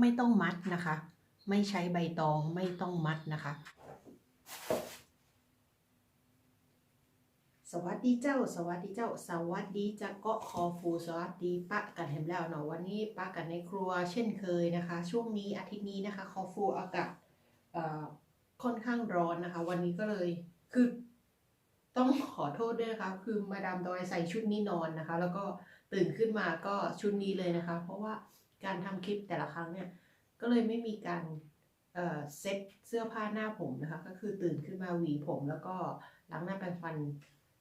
ไม่ต้องมัดนะคะ ไม่ใช้ใบตองไม่ต้องมัดนะคะ สวัสดีเจ้า สวัสดีเจ้า สวัสดีจะเกาะคอฟูสวัสดีปะกันเห็นแล้วเนาะวันนี้ปะกันในครัวเช่นเคยนะคะ ช่วงนี้อาทิตย์นี้นะคะคอฟูอากาศเอ่อค่อนข้างร้อนนะคะ วันนี้ก็เลยคือต้องขอโทษด้วยนะคะคือมาดามดอยใส่ชุดนี้นอนนะคะ แล้วก็ตื่นขึ้นมาก็ชุดนี้เลยนะคะ เพราะว่า การทำคลิปแต่ละครั้งเนี่ย ก็เลยไม่มีการเอ่อเซ็ตเสื้อผ้าหน้าผมนะคะ ก็คือตื่นขึ้นมาหวีผม แล้วก็ล้างหน้าแปรงฟัน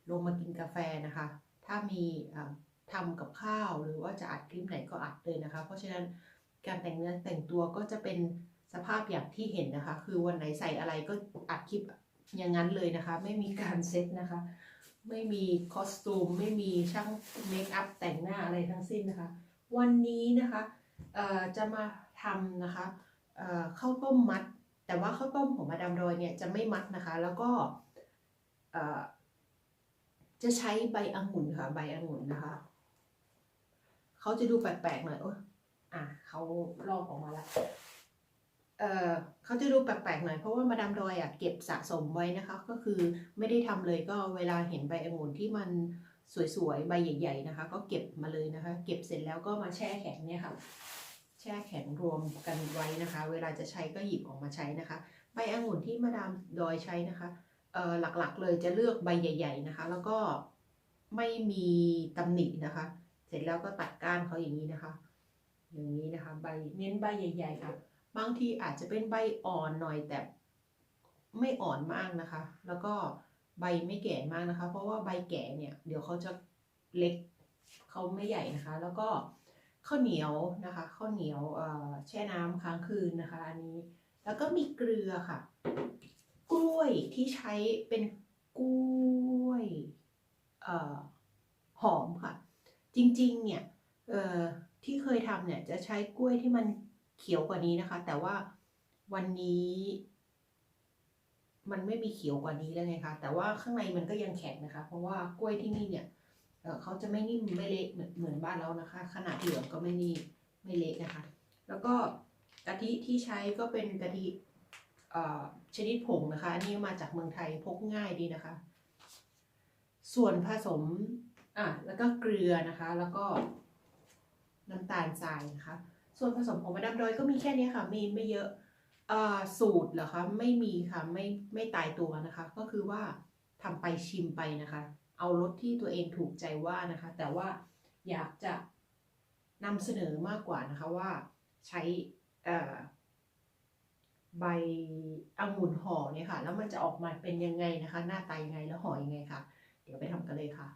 ลงมากินกาแฟนะคะ ถ้ามีเอ่อทำกับข้าวหรือว่าจะอัดคลิปไหนก็อัดเลยนะคะ เพราะฉะนั้นการแต่งเนื้อแต่งตัวก็จะเป็นสภาพอย่างที่เห็นนะคะ คือวันไหนใส่อะไรก็อัดคลิปอย่างนั้นเลยนะคะ ไม่มีการเซ็ตนะคะ ไม่มีคอสตูม ไม่มีช่างเมคอัพแต่งหน้าอะไรทั้งสิ้นนะคะ วันนี้นะคะ จะมาทำนะคะข้าวต้มมัด แต่ว่าข้าวต้มของมาดามดอยเนี่ยจะไม่มัดนะคะ แล้วก็จะใช้ใบองุ่นค่ะ ใบองุ่นนะคะเขาจะดูแปลกๆหน่อยโอ้ยอะเขาลอกออกมาแล้วเออเขาจะดูแปลกๆหน่อยเพราะว่ามาดามดอยอะเก็บสะสมไว้นะคะ ก็คือไม่ได้ทำเลยก็เวลาเห็นใบองุ่นที่มัน สวยๆ ใบใหญ่ๆนะคะ ก็เก็บมาเลยนะคะ เก็บเสร็จแล้วก็มาแช่แข็งเนี่ยค่ะ แช่แข็งรวมกันไว้นะคะ เวลาจะใช้ก็หยิบออกมาใช้นะคะ ใบองุ่นที่มาดามดอยใช้นะคะหลักๆเลยจะเลือกใบใหญ่ ๆนะคะ แล้วก็ไม่มีตำหนินะคะ เสร็จแล้วก็ตัดก้านเขาอย่างนี้นะคะ อย่างนี้นะคะ ใบเน้นใบใหญ่ๆค่ะ บางทีอาจจะเป็นใบอ่อนหน่อยแต่ไม่อ่อนมากนะคะ แล้วก็ ใบไม่แก่มากนะคะ เพราะว่าใบแก่เนี่ยเดี๋ยวเขาจะเล็กเขาไม่ใหญ่นะคะ แล้วก็ข้าวเหนียวนะคะข้าวเหนียวแช่น้ำค้างคืนนะคะอันนี้ แล้วก็มีเกลือค่ะ กล้วยที่ใช้เป็นกล้วยออหอมค่ะ จริงๆเนี่ยที่เคยทำเนี่ยจะใช้กล้วยที่มันเขียวกว่านี้นะคะ แต่ว่าวันนี้ มันไม่มีเขียวกว่านี้แล้วไงคะแต่ว่าข้างในมันก็ยังแข็งนะคะ เพราะว่ากล้วยที่นี่เนี่ยเขาจะไม่นิ่มไม่เละเหมือนเหมือนบ้านเรานะคะ ขนาดเหลืองก็ไม่นิ่มไม่เละนะคะ แล้วก็กะทิที่ใช้ก็เป็นกะทิอ่อชนิดผงนะคะ อันนี้มาจากเมืองไทยพกง่ายดีนะคะ ส่วนผสมอะแล้วก็เกลือนะคะ แล้วก็น้ำตาลทรายนะคะ ส่วนผสมของมาดามดอยก็มีแค่นี้ค่ะ มีไม่เยอะ สูตรเหรอคะไม่มีค่ะไม่ไม่ตายตัวนะคะ ก็คือว่าทำไปชิมไปนะคะ เอารสที่ตัวเองถูกใจว่านะคะ แต่ว่าอยากจะนำเสนอมากกว่านะคะว่าใช้เอ่อใบองุ่นห่อเนี่ยค่ะ แล้วมันจะออกมาเป็นยังไงนะคะ หน้าตายังไงแล้วห่อยังไงค่ะ เดี๋ยวไปทำกันเลยค่ะ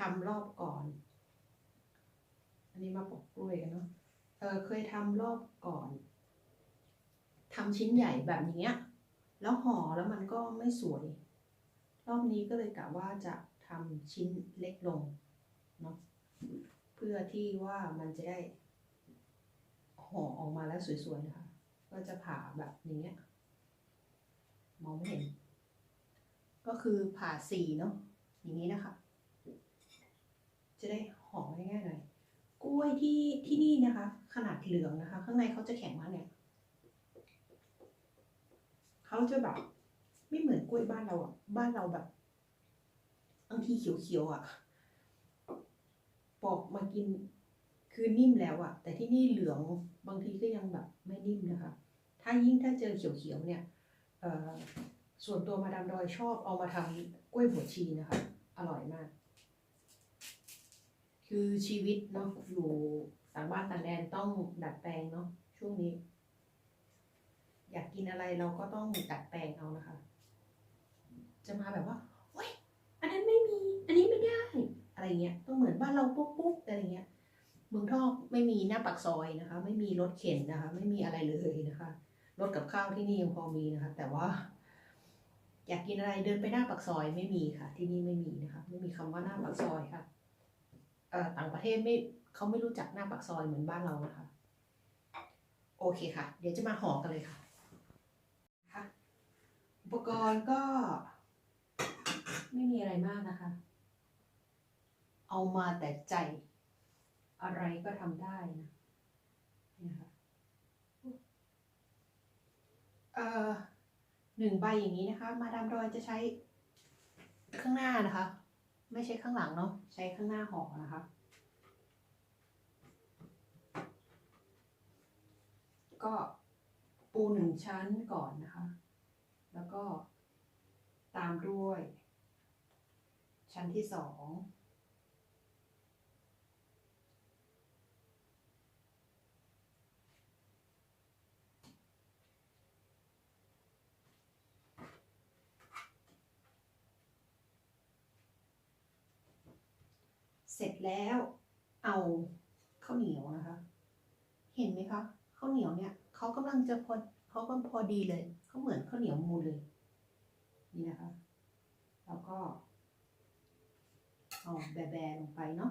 ทำรอบก่อน อันนี้มาปอกกล้วยกันเนาะเออเคยทำรอบก่อนทำชิ้นใหญ่แบบเนี้ยแล้วห่อแล้วมันก็ไม่สวย รอบนี้ก็เลยกะว่าจะทำชิ้นเล็กลงเนาะเพื่อที่ว่ามันจะได้ห่อออกมาแล้วสวยๆนะคะ ก็จะผ่าแบบนี้มองไม่เห็น ก็คือผ่าสีเนาะอย่างนี้นะคะ จะได้หอมง่ายๆหน่อยกล้วยที่ที่นี่นะคะ ขนาดเหลืองนะคะ ข้างในเขาจะแข็งมากเนี่ยเขาจะแบบไม่เหมือนกล้วยบ้านเราอะบ้านเราแบบบางทีเขียวๆอะปอกมากินคือนิ่มแล้วอะ แต่ที่นี่เหลืองบางทีก็ยังแบบไม่นิ่มนะคะ ถ้ายิ่งถ้าเจอเขียวๆเนี่ยเอ่อส่วนตัวมาดามดอยชอบเอามาทำกล้วยบวชชีนะคะ อร่อยมาก คือชีวิตเนาะอยู่ต่างบ้านต่างแดนต้องดัดแปลงเนาะช่วงนี้ อยากกินอะไรเราก็ต้องดัดแปลงเอานะคะ จะมาแบบว่าโอ๊ยอันนั้นไม่มี อันนี้ไม่ได้อะไรเงี้ยต้องเหมือนบ้านเราปุ๊บปุ๊บอะไรเงี้ยเมืองทอกไม่มีหน้าปากซอยนะคะ ไม่มีรถเข็นนะคะ ไม่มีอะไรเลยนะคะรถกับข้าวที่นี่ยังพอมีนะคะ แต่ว่า อยากกินอะไรเดินไปหน้าปากซอยไม่มีค่ะ ที่นี่ไม่มีนะคะ ไม่มีคำว่าหน้าปากซอยค่ะ ต่างประเทศไม่เขาไม่รู้จักหน้าปากซอยเหมือนบ้านเรานะคะ โอเคค่ะ เดี๋ยวจะมาห่อกันเลยค่ะค่ะอุปกรณ์ก็ ไม่มีอะไรมากนะคะ เอามาแต่ใจ อะไรก็ทำได้นะนี่ค่ะเอ่อหนึ่งใบอย่างนี้นะคะ มาดามดอยจะใช้ข้างหน้านะคะ ไม่ใช่ข้างหลังเนาะใช้ข้างหน้าห่อนะคะ ก็ปูหนึ่งชั้นก่อนนะคะ แล้วก็ตามด้วย ชั้นที่สอง เสร็จแล้วเอาข้าวเหนียวนะคะ เห็นไหมคะข้าวเหนียวเนี่ยเขากำลังจะพอเขาก็พอดีเลยเขาเหมือนข้าวเหนียวมูลเลย นี่นะคะ แล้วก็เอาแบะๆลงไปเนาะ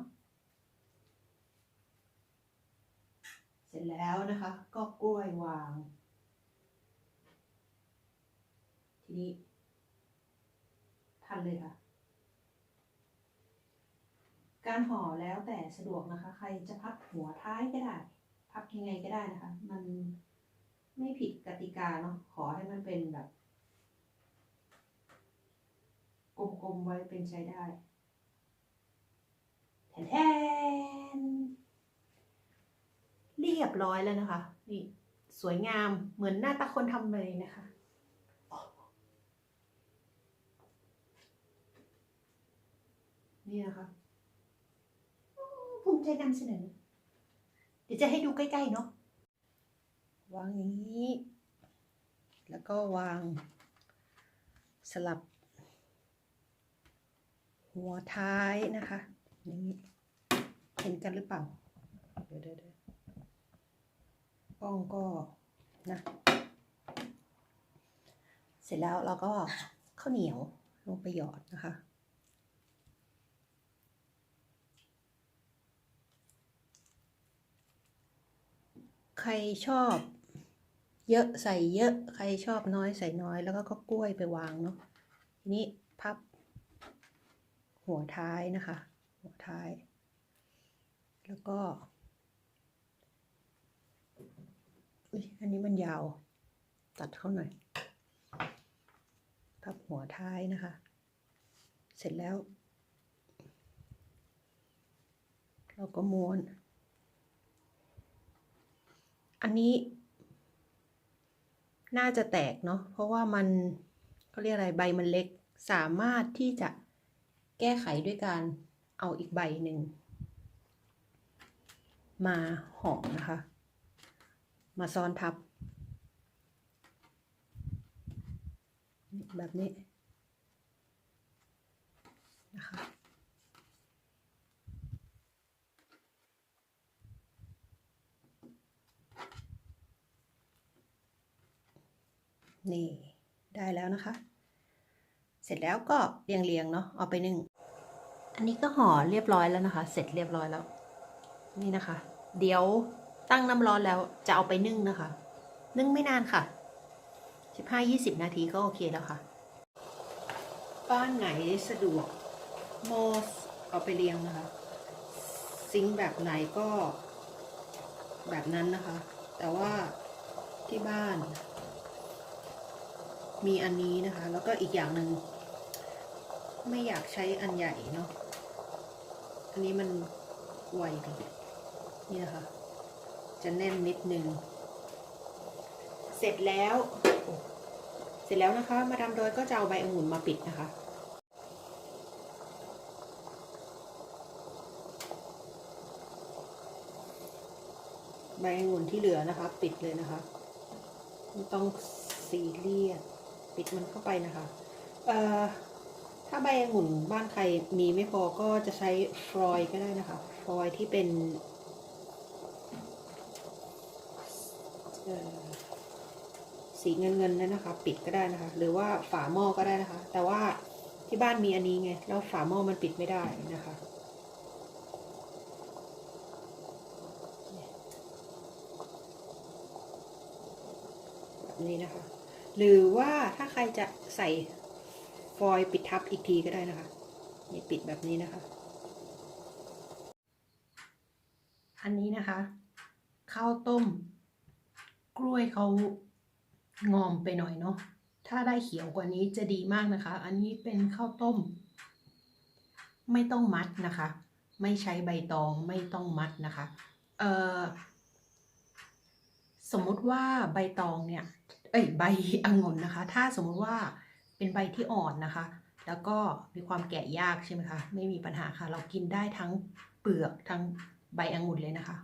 เสร็จแล้วนะคะ ก็กล้วยวาง ทีนี้พันเลยค่ะ การห่อแล้วแต่สะดวกนะคะ ใครจะพับหัวท้ายก็ได้ พับยังไงก็ได้นะคะ มันไม่ผิดกติกาเนาะขอให้มันเป็นแบบกลมๆไว้เป็นใช้ได้แทนเรียบร้อยแล้วนะคะ นี่สวยงามเหมือนหน้าตาคนทำเลยนะคะ นี่นะคะ ภูมิใจนำเสนอ เดี๋ยวจะให้ดูใกล้ๆเนาะวางอย่างนี้ แล้วก็วางสลับ หัวท้ายนะคะอย่างนี้เห็นกันหรือเปล่า เดี๋ยวเดี๋ยวเดี๋ยวกล้องก็นะเสร็จแล้วเราก็ข้าวเหนียวลงไปหยอดนะคะ ใครชอบ เยอะใส่เยอะ ใครชอบน้อยใส่น้อย แล้วก็ก็กล้วยไปวางเนาะทีนี้พับ หัวท้ายนะคะ หัวท้าย แล้วก็อุ๊ยอันนี้มันยาว ตัดเข้าหน่อย พับหัวท้ายนะคะ เสร็จแล้ว เราก็ม้วน อันนี้ น่าจะแตกเนาะเพราะว่ามันเขาเรียกอะไรใบมันเล็กสามารถที่จะแก้ไขด้วยการเอาอีกใบหนึ่ง มาห่อนะคะ มาซ้อนทับ แบบนี้นะคะ นี่ได้แล้วนะคะ เสร็จแล้วก็เรียงเรียงๆเนาะเอาไปนึ่ง อันนี้ก็ห่อเรียบร้อยแล้วนะคะ เสร็จเรียบร้อยแล้ว นี่นะคะ เดี๋ยวตั้งน้ำร้อนแล้วจะเอาไปนึ่งนะคะ นึ่งไม่นานค่ะ 15-20 นาทีก็โอเคแล้วค่ะ บ้านไหนสะดวกโมสเอาไปเรียงนะคะ ซิงแบบไหนก็แบบนั้นนะคะ แต่ว่าที่บ้าน มีอันนี้นะคะ แล้วก็อีกอย่างหนึ่งไม่อยากใช้อันใหญ่เนาะอันนี้มันไวดีนี่นะคะจะแน่นนิดนึง เสร็จแล้ว เสร็จแล้วนะคะ มาดามโดยก็จะเอาใบองุ่นมาปิดนะคะ ใบองุ่นที่เหลือนะคะ ปิดเลยนะคะ ไม่ต้องซีเรียส ปิดมันเข้าไปนะคะเอ่อถ้าใบองุ่นบ้านใครมีไม่พอก็จะใช้ฟลอยด์ก็ได้นะคะฟลอยด์ที่เป็นสีเงินเงินๆนั่นนะคะ ปิดก็ได้นะคะ หรือว่าฝาหม้อก็ได้นะคะ แต่ว่าที่บ้านมีอันนี้ไงแล้วฝาหม้อมันปิดไม่ได้นะคะแบบนี้นะคะ หรือว่าถ้าใครจะใส่ฟอยล์ปิดทับอีกทีก็ได้นะคะนี่ปิดแบบนี้นะคะ อันนี้นะคะ ข้าวต้ม กล้วยเขางอมไปหน่อยเนาะถ้าได้เขียวกว่านี้จะดีมากนะคะ อันนี้เป็นข้าวต้ม ไม่ต้องมัดนะคะ ไม่ใช้ใบตองไม่ต้องมัดนะคะ เออสมมติว่าใบตองเนี่ย เอ้ยใบองุ่นนะคะ ถ้าสมมุติว่าเป็นใบที่อ่อนนะคะ แล้วก็มีความแกะยากใช่ไหมคะ ไม่มีปัญหาค่ะ เรากินได้ทั้งเปลือกทั้งใบองุ่นเลยนะคะ